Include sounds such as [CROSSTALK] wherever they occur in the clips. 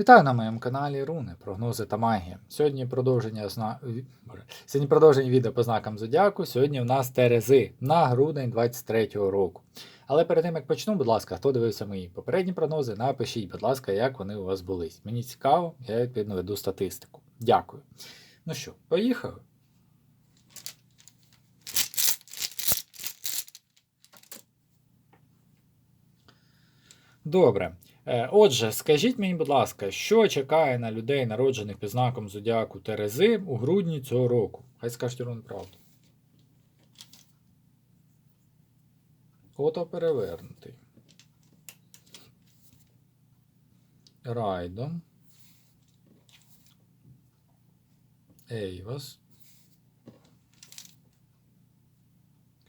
Вітаю на моєму каналі Руни, прогнози та магія. Сьогодні продовження зна... Сьогодні продовження відео по знакам Зодіаку. Сьогодні в нас Терези на грудень 23-го року. Але перед тим як почну, будь ласка, хто дивився мої попередні прогнози, напишіть, будь ласка, як вони у вас були. Мені цікаво, я відповідно веду статистику. Дякую. Ну що, поїхали? Добре. Е, Отже, скажіть мені, будь ласка, що чекає на людей, народжених під знаком Зодіаку Терези у грудні цього року? Хай скажуть ровно правду. Ото перевернутий. Райдо. Ейвас.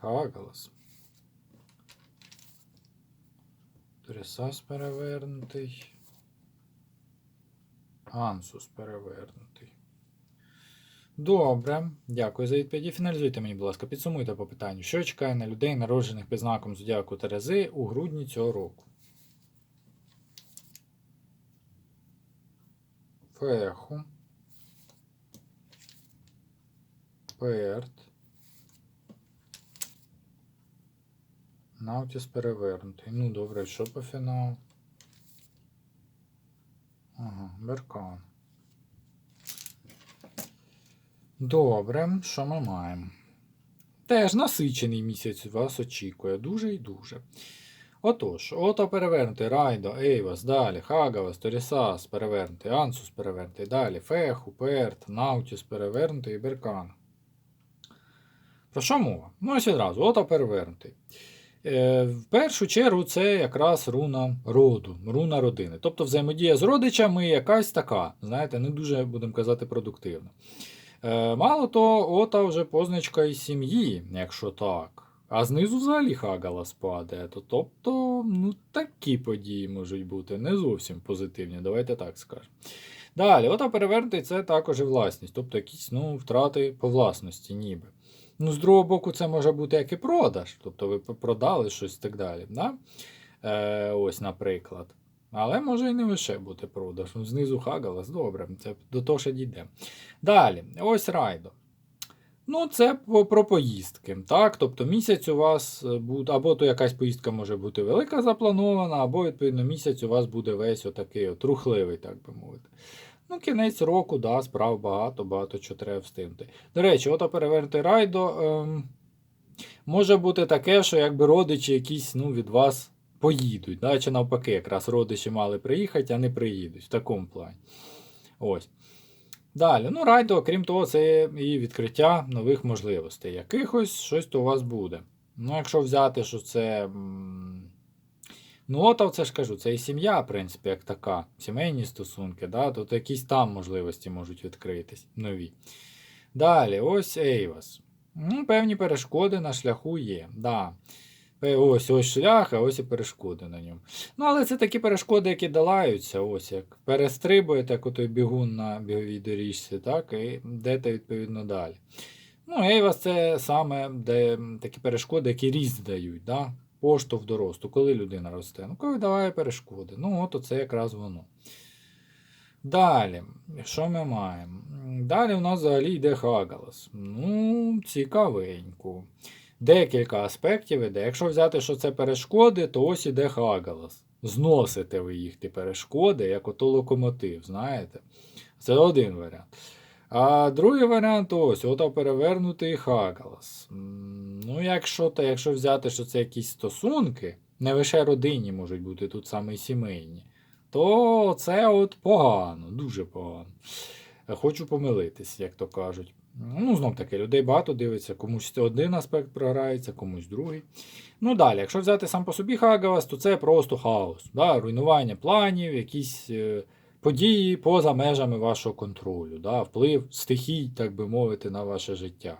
Хагалас. Тресас перевернутий. Ансус перевернутий. Добре, дякую за відповіді. Фіналізуйте мені, будь ласка, підсумуйте по питанню, що чекає на людей, народжених під знаком Зодіаку Терези у грудні цього року. Феху. Перт. Наутіс перевернутий. Ну, добре, що по фіналу? Ага, Беркан. Добре, що ми маємо? Теж насичений місяць вас очікує. Дуже і дуже. Отож, ото перевернутий Райдо, Ейвас, далі, Хагавас, Торісас перевернутий, Ансус перевернутий, далі, Феху, Перт, Наутіс перевернутий і Беркан. Про що мова? Ну, ось відразу, ото перевернутий. Е, В першу чергу це якраз руна роду, руна родини. Тобто взаємодія з родичами якась така, знаєте, не дуже, будемо казати, продуктивна. Е, Мало то, ота вже позначка із сім'ї, якщо так. А знизу взагалі Хагала спаде. То, тобто, ну, такі події можуть бути не зовсім позитивні, давайте так скажемо. Далі, ота перевернутий це також і власність, тобто якісь ну, втрати по власності, ніби. Ну, з другого боку, це може бути як і продаж, тобто ви продали щось і так далі. Да? Е, ось, наприклад. Але може і не лише бути продаж. Ну, знизу Хагалас, добре, це до того ще дійде. Далі, ось райдо. Ну, це про поїздки. Так? Тобто місяць у вас е, буде, або то якась поїздка може бути велика запланована, або, відповідно, місяць у вас буде весь отакий от, рухливий, так би мовити. Ну, кінець року, да, справ багато, багато чого треба встигнути. До речі, ото перевернутий райдо. Ем, може бути таке, що якби родичі якісь ну, від вас поїдуть. Да? Чи навпаки, якраз родичі мали приїхати, а не приїдуть в такому плані. Ось. Далі, ну, райдо, крім того, це і відкриття нових можливостей. Якихось щось то у вас буде. Ну, якщо взяти, що це. м, Ну, от це ж кажу, це і сім'я, в принципі, як така. Сімейні стосунки, да? тут якісь там можливості можуть відкритись нові. Далі, ось Ейвас. Ну, певні перешкоди на шляху є. Да. Ось ось шлях, а ось і перешкоди на ньому. Ну, але це такі перешкоди, які долаються, ось як перестрибуєте, як отой бігун на біговій доріжці, так, і йдете відповідно далі. Ну, Ейвас це саме де такі перешкоди, які ріст дають, да? Поштовх до росту, коли людина росте. Ну, коли даває перешкоди. Ну, от це якраз воно. Далі, що ми маємо? Далі у нас взагалі йде Хагалас. Ну, цікавенько. Декілька аспектів іде. Якщо взяти, що це перешкоди, то ось іде Хагалас. Зносите ви їх, ті перешкоди, як ото локомотив, знаєте? Це один варіант. А другий варіант ось, ото перевернутий Хагалас. Ну, якщо, то, якщо взяти, що це якісь стосунки, не лише родинні можуть бути тут саме й сімейні, то це от погано, дуже погано. Хочу помилитись, як то кажуть. Ну, знов таки, людей багато дивиться, комусь один аспект програється, комусь другий. Ну далі, якщо взяти сам по собі Хагавас, то це просто хаос. Да? Руйнування планів, якісь е, події поза межами вашого контролю, да? вплив стихій, так би мовити, на ваше життя.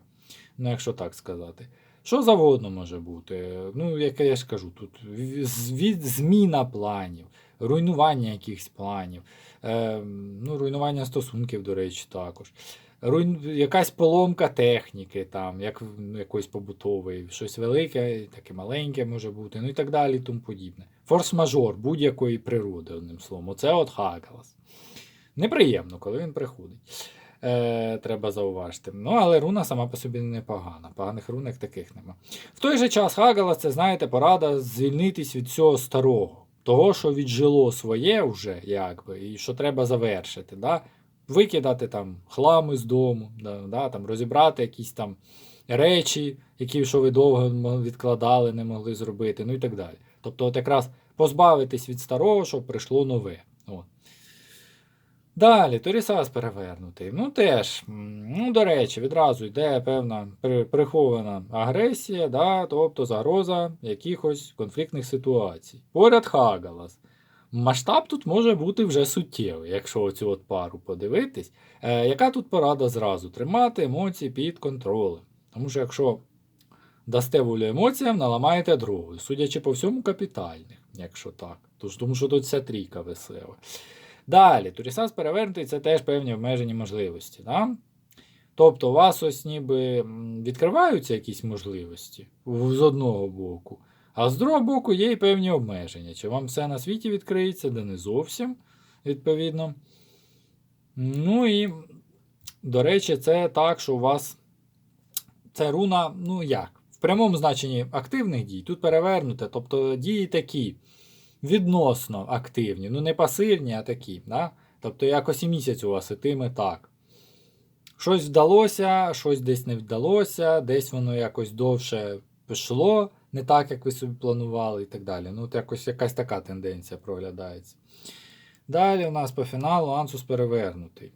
Ну, якщо так сказати. Що завгодно може бути. Ну, як я ж кажу, тут від зміна планів, руйнування якихось планів, е, ну, руйнування стосунків, до речі, також. Руйн... Якась поломка техніки, там, як якоїсь побутової, щось велике, таке маленьке може бути, ну і так далі, тому подібне. Форс-мажор будь-якої природи, одним словом. Оце от Хагалас. Неприємно, коли він приходить. Е, треба зауважити. Ну, але руна сама по собі непогана. Поганих рунок таких нема. В той же час Хагалас, це, знаєте, порада звільнитись від цього старого. Того, що віджило своє вже, якби, і що треба завершити. Да? Викидати там хлами з дому, да, да, там, розібрати якісь там речі, які що ви довго відкладали, не могли зробити, ну і так далі. Тобто, от якраз позбавитись від старого, щоб прийшло нове. От. Далі, Торісас перевернутий. Ну теж, ну, до речі, відразу йде певна прихована агресія, да, тобто загроза якихось конфліктних ситуацій. Поряд Хагалас. Масштаб тут може бути вже суттєвий, якщо оцю от пару подивитись. Е, яка тут порада зразу? Тримати емоції під контролем. Тому що якщо дасте волю емоціям, наламаєте дров. Судячи по всьому, капітальних, якщо так. Тож, тому що тут вся трійка весела. Далі, Турісас перевернутий це теж певні обмежені можливості. Да? Тобто, у вас ось ніби відкриваються якісь можливості з одного боку, а з другого боку є і певні обмеження. Чи вам все на світі відкриється, де не зовсім, відповідно. Ну і, до речі, це так, що у вас це руна, ну як? В прямому значенні активних дій тут перевернуте, тобто дії такі відносно активні, ну не пасивні, а такі. Да? Тобто якось і місяць у вас ітиме так. Щось вдалося, щось десь не вдалося, десь воно якось довше пішло, не так, як ви собі планували, і так далі. Ну, от якось якась така тенденція проглядається. Далі у нас по фіналу Ансус перевернутий.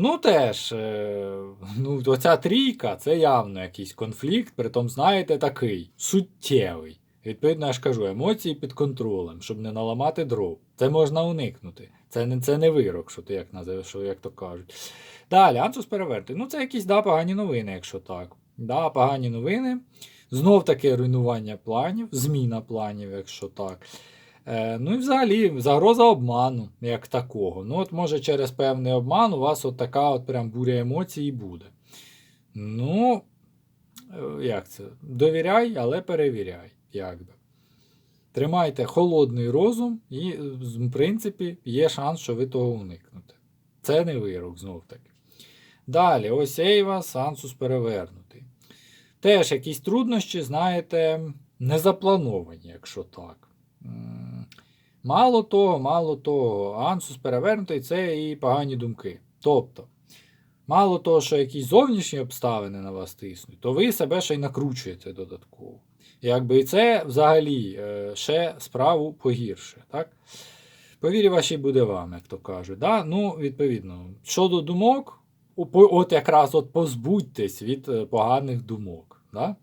Ну, теж, е, [LAUGHS] ну, оця трійка це явно якийсь конфлікт, притом, знаєте, такий суттєвий. Відповідно, я ж кажу, емоції під контролем, щоб не наламати дров. Це можна уникнути. Це не, це не вирок, що ти як називаєш, що як то кажуть. Далі, Ансус перевертий. Ну, це якісь да, погані новини, якщо так. Да, погані новини. Знов таки руйнування планів, зміна планів, якщо так. Е, ну і взагалі загроза обману, як такого. Ну, от може через певний обман у вас от така от прям буря емоцій буде. Ну, е, як це? Довіряй, але перевіряй. Як би. Тримайте холодний розум, і, е, в принципі, є шанс, що ви того уникнете. Це не вирок, знов таки. Далі, ось Ейва, Сансус перевернутий. Теж якісь труднощі, знаєте, не заплановані, якщо так. Мало того, мало того, Ансус перевернутий це і погані думки. Тобто, мало того, що якісь зовнішні обставини на вас тиснуть, то ви себе ще й накручуєте додатково. Якби і це взагалі е, ще справу погірше. Так? По вірі вашій буде вам, як то кажуть. Да? Ну, відповідно, щодо думок, от якраз от позбудьтесь від е, поганих думок. Да?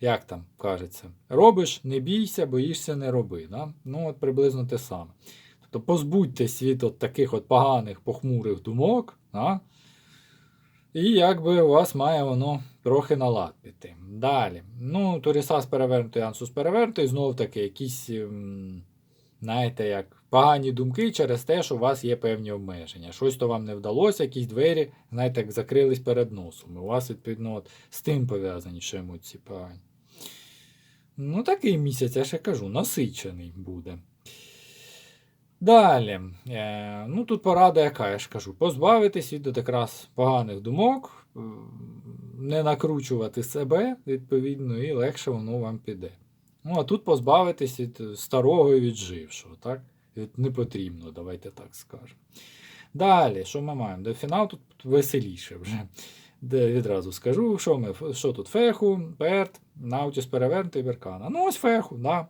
Як там кажеться, робиш, не бійся, боїшся, не роби. Да? Ну, от приблизно те саме. Тобто позбудьтесь від от таких от поганих похмурих думок, да? і якби у вас має воно трохи на піти. Далі. Ну, Турісас перевернутий, Ансус перевернутий, знов таки якісь, ем, знаєте, як погані думки через те, що у вас є певні обмеження. Щось то вам не вдалося, якісь двері, знаєте, як закрились перед носом. У вас, відповідно, от, з тим пов'язані що емоції погані. Ну, такий місяць, я ще кажу, насичений буде. Далі. Е, ну, тут порада, яка я ж кажу, позбавитись від якраз поганих думок, е, не накручувати себе, відповідно, і легше воно вам піде. Ну, а тут позбавитись від старого і віджившого, так? Від непотрібно, давайте так скажемо. Далі, що ми маємо? До фінал тут веселіше вже. Де відразу скажу, що ми, що тут феху, перт, наутіс перевернутий беркана. Ну, ось феху, да.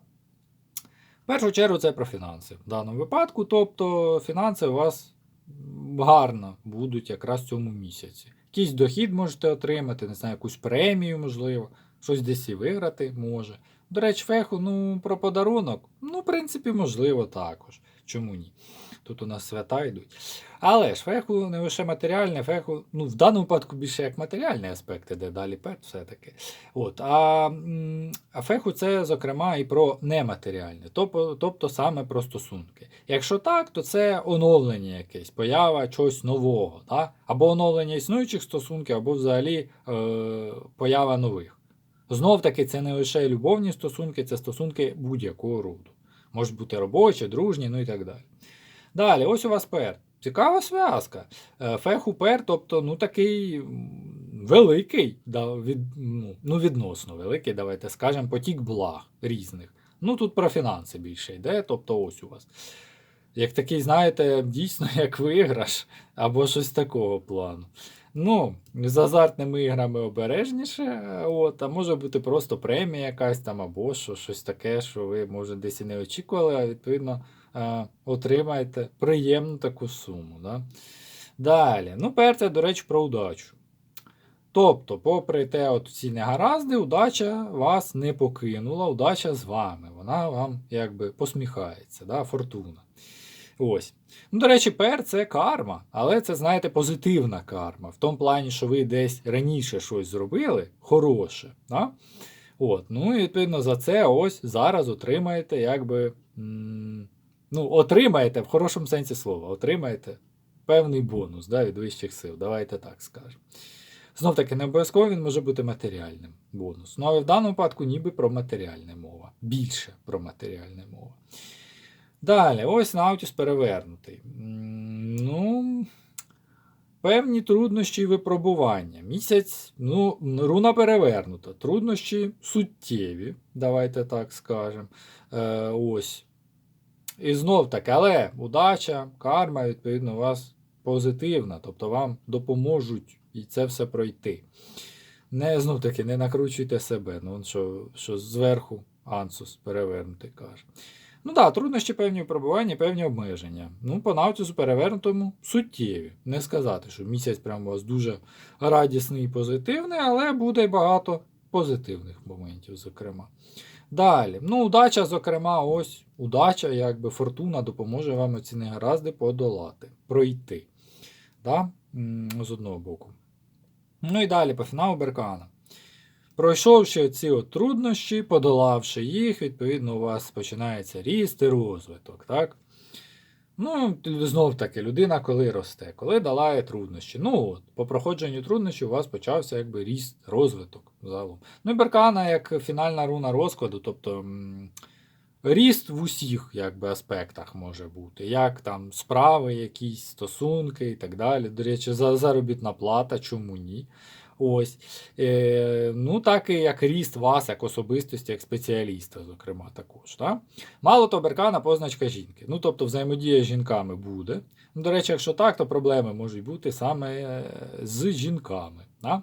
В першу чергу це про фінанси в даному випадку. Тобто фінанси у вас гарно будуть якраз в цьому місяці. Якийсь дохід можете отримати, не знаю, якусь премію, можливо, щось десь і виграти може. До речі, феху, ну, про подарунок, ну, в принципі, можливо, також. Чому ні? Тут у нас свята йдуть. Але ж феху не лише матеріальне, феху, ну, в даному випадку більше як матеріальні аспекти, де далі пет, все-таки. От, а, а феху це, зокрема, і про нематеріальне, тобто, тобто саме про стосунки. Якщо так, то це оновлення якесь, поява чогось нового, да? або оновлення існуючих стосунків, або взагалі е, поява нових. Знов таки, це не лише любовні стосунки, це стосунки будь-якого роду. Можуть бути робочі, дружні, ну і так далі. Далі, ось у вас пер. цікава зв'язка. Е, Фехупер, тобто, ну такий великий, да, від, ну, ну, відносно великий, давайте скажемо, потік благ різних. Ну тут про фінанси більше йде, тобто ось у вас. Як такий, знаєте, дійсно [LAUGHS] як виграш, або щось такого плану. Ну, з азартними іграми обережніше, от, а може бути просто премія якась там, або що, щось таке, що ви, може, десь і не очікували, а відповідно отримаєте приємну таку суму. Да? Далі. Ну, перше, до речі, про удачу. Тобто, попри те, от ці негаразди, удача вас не покинула, удача з вами. Вона вам якби посміхається, да? фортуна. Ось. Ну, до речі, пер це карма, але це, знаєте, позитивна карма. В тому плані, що ви десь раніше щось зробили хороше. Да? От. Ну і відповідно за це ось зараз отримаєте, якби. Ну, отримаєте в хорошому сенсі слова, отримаєте певний бонус да, від вищих сил. Давайте так скажемо. Знов таки, не обов'язково він може бути матеріальним бонус. Ну, але в даному випадку ніби про матеріальне мова. Більше про матеріальне мова. Далі, ось Наутіс перевернутий. Ну, певні труднощі і випробування. Місяць, ну, руна перевернута. Труднощі суттєві, давайте так скажемо. Е, ось. І знов таки, але удача, карма, відповідно, у вас позитивна, тобто вам допоможуть і це все пройти. Не знов таки, не накручуйте себе. Ну, що, що зверху Ансус перевернутий каже. Ну так, да, труднощі певні випробування, певні обмеження. Ну, по навтісу перевернутому суттєві. Не сказати, що місяць прямо у вас дуже радісний і позитивний, але буде багато позитивних моментів, зокрема. Далі, ну, удача, зокрема, ось удача, якби фортуна допоможе вам ці негаразди подолати, пройти. Да? З одного боку. Ну і далі по фіналу Беркана. Пройшовши ці от труднощі, подолавши їх, відповідно, у вас починається ріст і розвиток. так? Ну, знов таки, людина коли росте, коли долає труднощі. Ну от, по проходженню труднощів у вас почався якби ріст, розвиток загалом. Ну і Беркана як фінальна руна розкладу, тобто ріст в усіх якби, аспектах може бути. Як там справи, якісь стосунки і так далі. До речі, за заробітна плата, чому ні? Ось. Е, ну, так і як ріст вас, як особистості, як спеціаліста, зокрема, також. Та? Мало то беркана позначка жінки. Ну, тобто взаємодія з жінками буде. Ну, до речі, якщо так, то проблеми можуть бути саме е, з жінками. Так?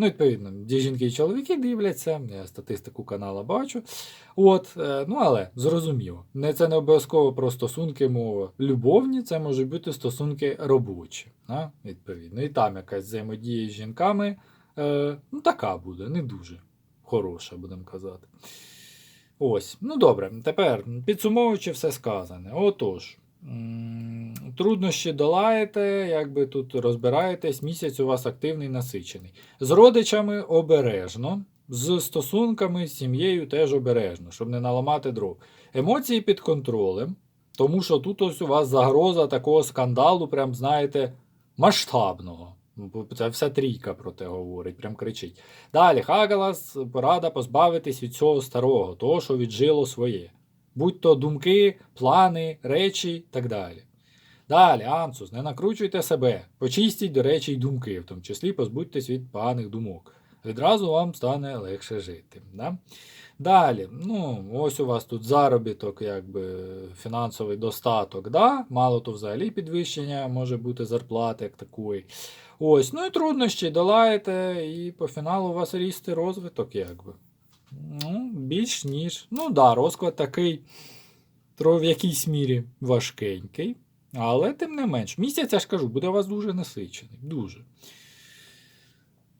Ну, відповідно, жінки і чоловіки дивляться, я статистику канала бачу. От, е, ну але зрозуміло, не це не обов'язково про стосунки мова любовні, це можуть бути стосунки робочі. Да? Відповідно. І там якась взаємодія з жінками, е, ну така буде, не дуже хороша, будемо казати. Ось, ну добре, тепер підсумовуючи все сказане. Отож. Труднощі долаєте, якби тут розбираєтесь, місяць у вас активний, насичений. З родичами обережно, з стосунками, з сім'єю теж обережно, щоб не наламати дров. Емоції під контролем, тому що тут ось у вас загроза такого скандалу, прям знаєте, масштабного. Це вся трійка про те говорить, прям кричить. Далі, Хагалас порада позбавитись від цього старого, того, що віджило своє. Будь то думки, плани, речі так далі. Далі, Ансус, не накручуйте себе, почистіть, до речі, й думки, в тому числі позбудьтесь від поганих думок. Відразу вам стане легше жити. Да? Далі, ну, ось у вас тут заробіток, якби фінансовий достаток, да? мало то взагалі підвищення може бути зарплати як такої. Ось, ну і труднощі долаєте, і по фіналу у вас ріст і розвиток, якби. Ну, більш ніж. Ну да, розклад такий в якійсь мірі важкенький. Але тим не менш, місяць, я ж кажу, буде у вас дуже насичений. Дуже.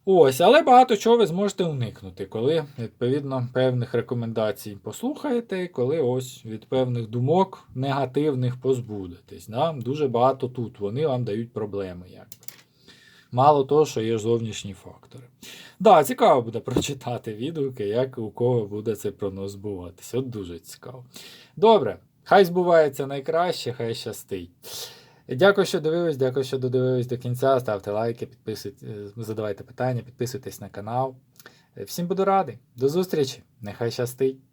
Ось, але багато чого ви зможете уникнути, коли, відповідно, певних рекомендацій послухаєте, коли ось від певних думок негативних позбудетесь. Да? Дуже багато тут вони вам дають проблеми. Як. Мало того, що є зовнішні фактори. Да, цікаво буде прочитати відгуки, як у кого буде цей прогноз збуватися. От дуже цікаво. Добре, хай збувається найкраще, хай щастить. Дякую, що дивились, дякую, що додивились до кінця. Ставте лайки, підписуйтесь, задавайте питання, підписуйтесь на канал. Всім буду радий. До зустрічі! Нехай щастить!